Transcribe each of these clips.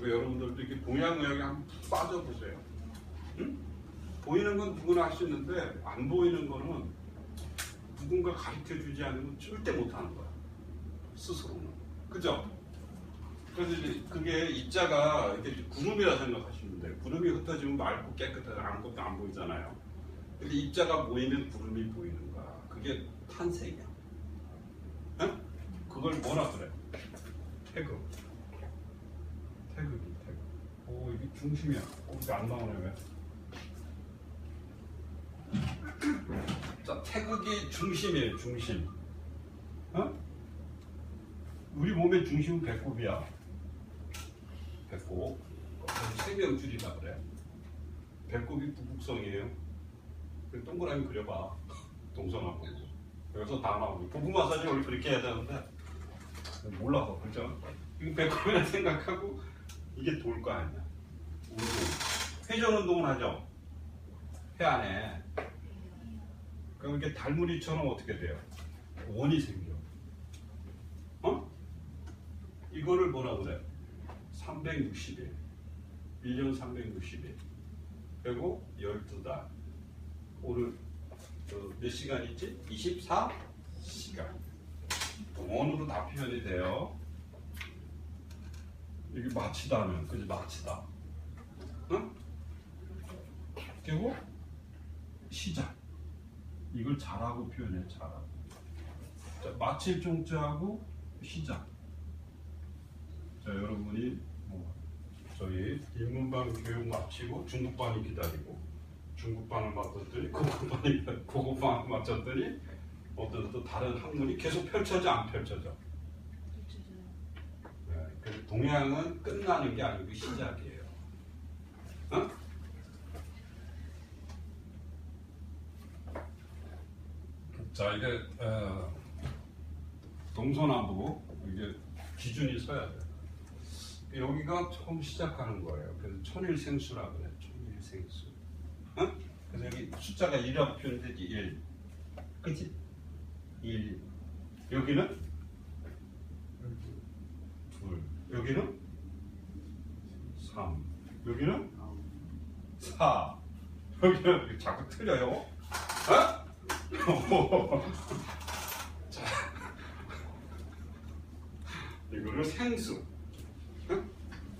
그 여러분들도 이렇게 동양의학에 한번 푹 빠져보세요. 응? 보이는 건 누구나 할 수 있는데 안 보이는 거는 누군가 가르쳐 주지 않으면 절대 못하는 거야. 스스로는. 그죠? 그래서 그게 입자가 이렇게 구름이라 생각하시면 돼요. 구름이 흩어지면 맑고 깨끗하고 아무것도 안 보이잖아요. 근데 입자가 모이면 구름이 보이는 거야. 그게 탄생이야. 응? 그걸 뭐라 그래? 태극. 태극이 태극. 오 이게 중심이야. 오 이게 안 나오네 왜? 자 태극이 중심이에요 중심. 어? 우리 몸의 중심은 배꼽이야. 배꼽. 생명줄이라 그래. 배꼽이 부북성이에요. 그 동그라미 그려봐. 동서남북. 여기서 다 나오고. 부부 마사지 원래 그렇게 해야 되는데 몰라서 그죠? 이거 배꼽이라 생각하고 이게 돌 거 아니야. 운동. 회전 운동을 하죠. 회 안에. 그럼 이렇게 달무리처럼 어떻게 돼요? 원이 생겨. 어? 이거를 뭐라 그래? 360일. 1년 360일. 그리고 12달. 오늘 그몇 시간이지? 24시간. 원으로 다 표현이 돼요. 이게 마치다면, 그지? 마치다. 응? 그리고 시작. 이걸 잘하고 표현해, 잘하고. 자, 마칠 종자하고 시작. 자, 여러분이 뭐 저희 인문반 교육 마치고 중국반이 기다리고 중국반을 마쳤더니 고급반이 고급반을 마쳤더니 어떤 또 다른 학문이 계속 펼쳐져 안 펼쳐져. 동양은 끝나는 게 아니고 시작이에요. 어? 자 이게 어, 동서남북 이게 기준이 서야 돼. 여기가 처음 시작하는 거예요. 그래서 천일생수라 그래. 천일생수. 어? 그래서 여기 숫자가 1이라고 표현되지 1. 그치? 1. 여기는? 둘. 여기는? 3. 여기는? 4. 여기는 자꾸 틀려요. 어? 자, 이거를 생수. 응?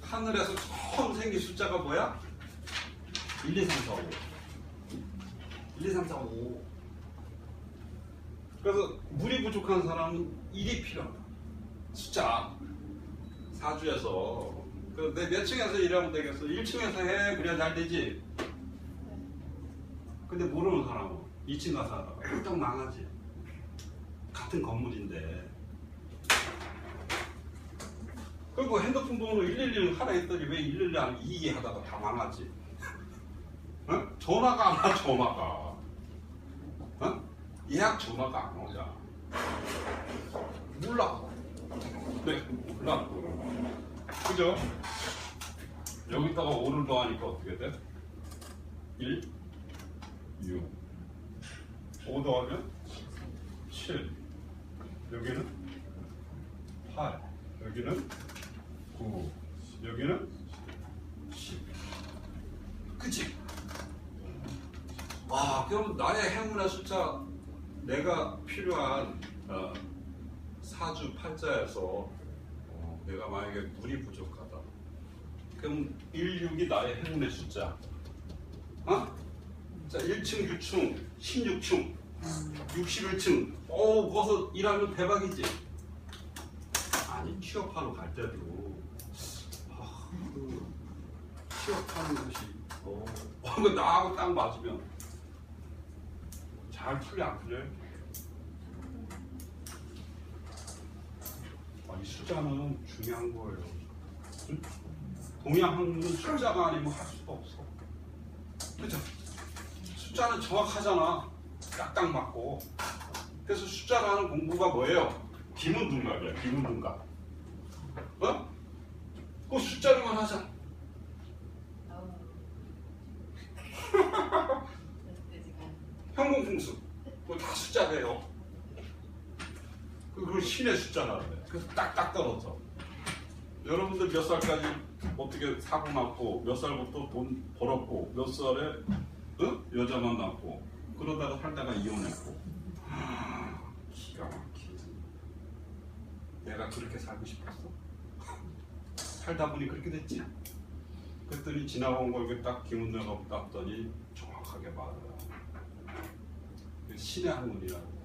하늘에서 처음 생긴 숫자가 뭐야? 1, 2, 3, 4, 5. 1, 2, 3, 4, 5. 그래서 물이 부족한 사람은 1이 필요하다. 숫자. 사주에서. 그내 몇 층에서 일하면 되겠어? 1층에서 해. 그래야 잘 되지. 근데 모르는 사람은 2층 가서 하다가 훌쩍 망하지. 같은 건물인데. 그리고 핸드폰 번호 111을 하라 했더니 왜 111안 2기 하다가 다 망하지? 어? 전화가 안 와, 전화가. 어? 예약 전화가 안 오잖아. 몰라. 네, 몰라. 그죠? 여기다가 5를 더하니까 어떻게 돼? 1, 6. 5 더하면 7. 여기는 8. 여기는 9. 여기는 10. 그치? 와, 그럼 나의 행운의 숫자, 내가 필요한 어, 사주 팔자에서 어, 내가 만약에 물이 부족하다. 그럼 1, 6이 나의 행운의 숫자. 어? 자, 1층, 6층, 16층, 61층. 오, 거기서 일하면 대박이지. 아니, 취업하러 갈 때도 아, 그 취업하는 것이 어, 어, 그 나하고 딱 맞으면 잘 풀려 안 풀려요? 아, 이 숫자는 중요한 거예요. 응? 동양 학문은 숫자가 아니면 할 수가 없어. 그죠? 숫자는 정확하잖아. 딱딱 맞고. 그래서 숫자라는 공부가 뭐예요? 비문둔갑이야, 비문둔갑. 어? 그 숫자로만 하자. 현공풍수. 그거 다그 숫자래요. 그걸 신의 숫자라 그래. 그래서 딱딱 떨어져. 여러분들 몇 살까지 어떻게 사고 났고 몇 살부터 돈 벌었고 몇 살에 어? 여자 만났고 그러다가 살다가 이혼했고. 아, 기가 막히지. 내가 그렇게 살고 싶었어? 살다 보니 그렇게 됐지? 그랬더니 지나온 걸 이렇게 딱 기운내가 땄더니 정확하게 맞아요 신의 학문이라고.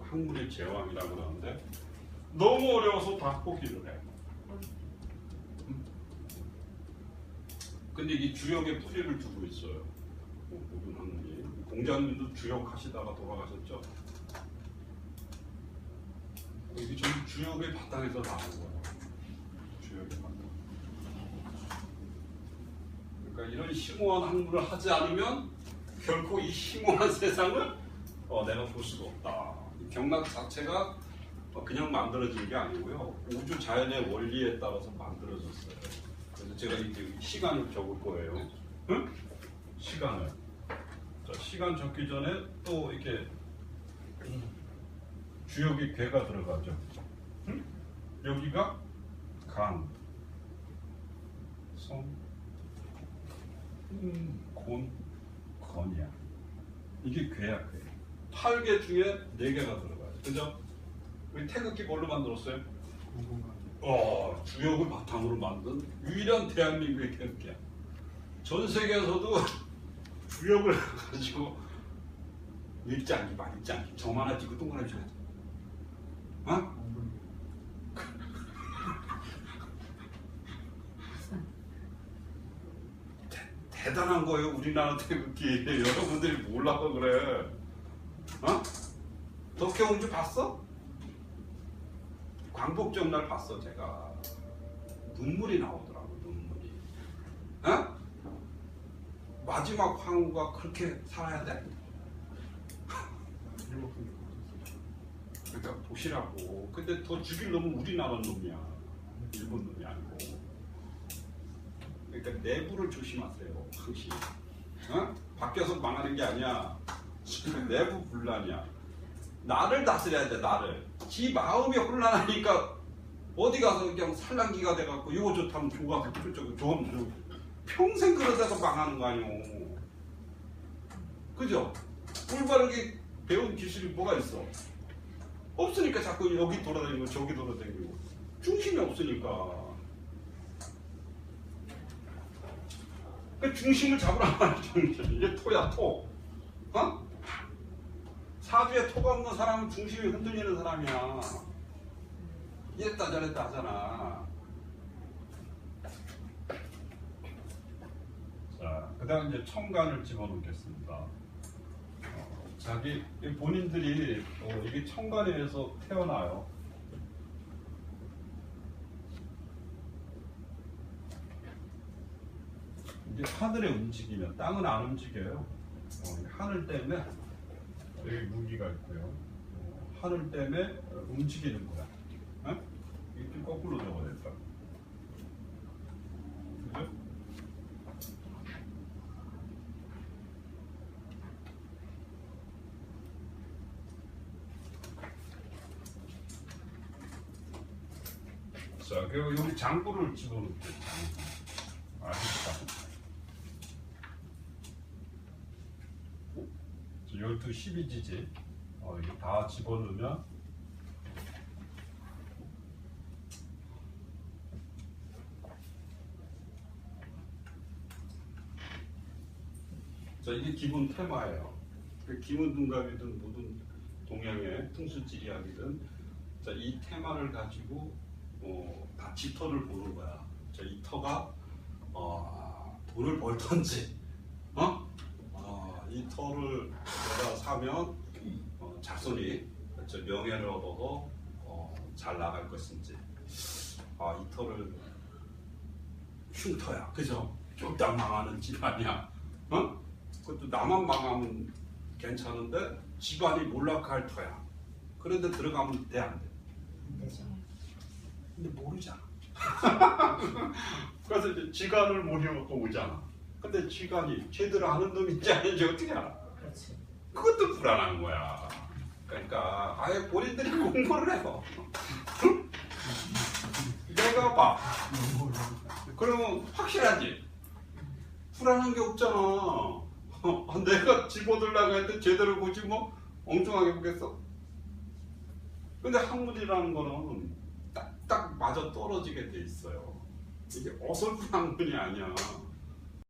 학문의 제왕이라고 그러는데 너무 어려워서 다 포기를 해 근데 이게 주역에 뿌리를 두고 있어요. 뭐, 모든. 공자님도 주역 하시다가 돌아가셨죠. 이게 전부 주역의 바탕에서 나온 거예요. 주역의 바탕. 그러니까 이런 심오한 학문을 하지 않으면 결코 이 심오한 세상을 어, 내가 볼 수가 없다. 이 경락 자체가 어, 그냥 만들어진 게 아니고요. 우주 자연의 원리에 따라서 만들어졌어요. 그래서 제가 이제 시간을 적을 거예요. 응? 시간을. 자, 시간 적기 전에 또 이렇게 주역이 괴가 들어가죠. 응? 여기가 간, 성, 음, 곤, 건이야. 이게 괴야 괴. 8개 중에 4개가 들어가요. 그죠? 우리 태극기 뭘로 만들었어요? 어, 주역을 바탕으로 만든 유일한 대한민국의 태극기야. 전 세계에서도 주역을 가지고 일장기 봐, 일장기. 점 하나 찍고 동그라미 줘야 돼. 어? 대, 대단한 거예요, 우리나라 태극기. 여러분들이 몰라서 그래. 어? 덕혜옹주 봤어? 광복절 날 봤어 제가. 눈물이 나오더라고 눈물이. 어? 마지막 황후가 그렇게 살아야 돼? 그러니까 보시라고. 근데 더 죽일 놈은 우리나라 놈이야. 일본 놈이 아니고. 그러니까 내부를 조심하세요 항시. 어? 밖에서 망하는 게 아니야. 내부 분란이야 나를 다스려야 돼 나를. 지 마음이 혼란하니까 어디 가서 그냥 살랑기가 돼갖고 이거 좋다면 좋아서 저거 좋으면 평생 그러다가 망하는 거 아니오. 그죠? 올바르게 배운 기술이 뭐가 있어? 없으니까 자꾸 여기 돌아다니고 저기 돌아다니고. 중심이 없으니까. 그 중심을 잡으라 중심 이게 토야 토. 어? 사주에 토가 없는 사람은 중심이 흔들리는 사람이야. 이랬다 저랬다 하잖아. 자, 그 다음 이제 청간을 집어넣겠습니다. 어, 자기 이 본인들이 어, 이게 청간에서 태어나요. 이제 하늘에 움직이면 땅은 안 움직여요. 어, 이 하늘 때문에 여기 무기가 있고요. 어, 하늘 때문에 어, 움직이는 거야. 어? 이게 좀 거꾸로 적어야 될까? 그죠? 자, 그리고 여기 장구를 집어넣을게요. 아쉽다. 12, 12지지 어, 이게 다 집어넣으면 자 이게 기본 테마예요. 그 기문둔갑이든 모든 동양의 풍수지리학이든 자, 이 테마를 가지고 어, 다 지터를 보는 거야. 자, 이 터가 어, 돈을 벌던지 어? 어, 이 터를 내가 사면 어, 자손이 저 명예를 얻어서 어, 잘 나갈 것인지. 아, 이 터를 흉터야. 그죠? 쫄딱 망하는 집안이야. 어? 그것도 나만 망하면 괜찮은데 집안이 몰락할 터야. 그런데 들어가면 돼 안 돼? 근데 모르잖아. 그래서 이제 지간을 모르고 오잖아 근데 지간이 제대로 하는 놈인지 아닌지 어떻게 알아? 그렇지. 그것도 불안한 거야. 그러니까 아예 본인들이 공부를 해요. 내 내가 봐. 그러면 확실하지. 불안한 게 없잖아. 어, 내가 집어들라고 했는데 제대로 보지 뭐 엉뚱하게 보겠어. 근데 학문이라는 거는 딱딱 맞아 떨어지게 돼 있어요. 이게 어설픈 학문이 아니야.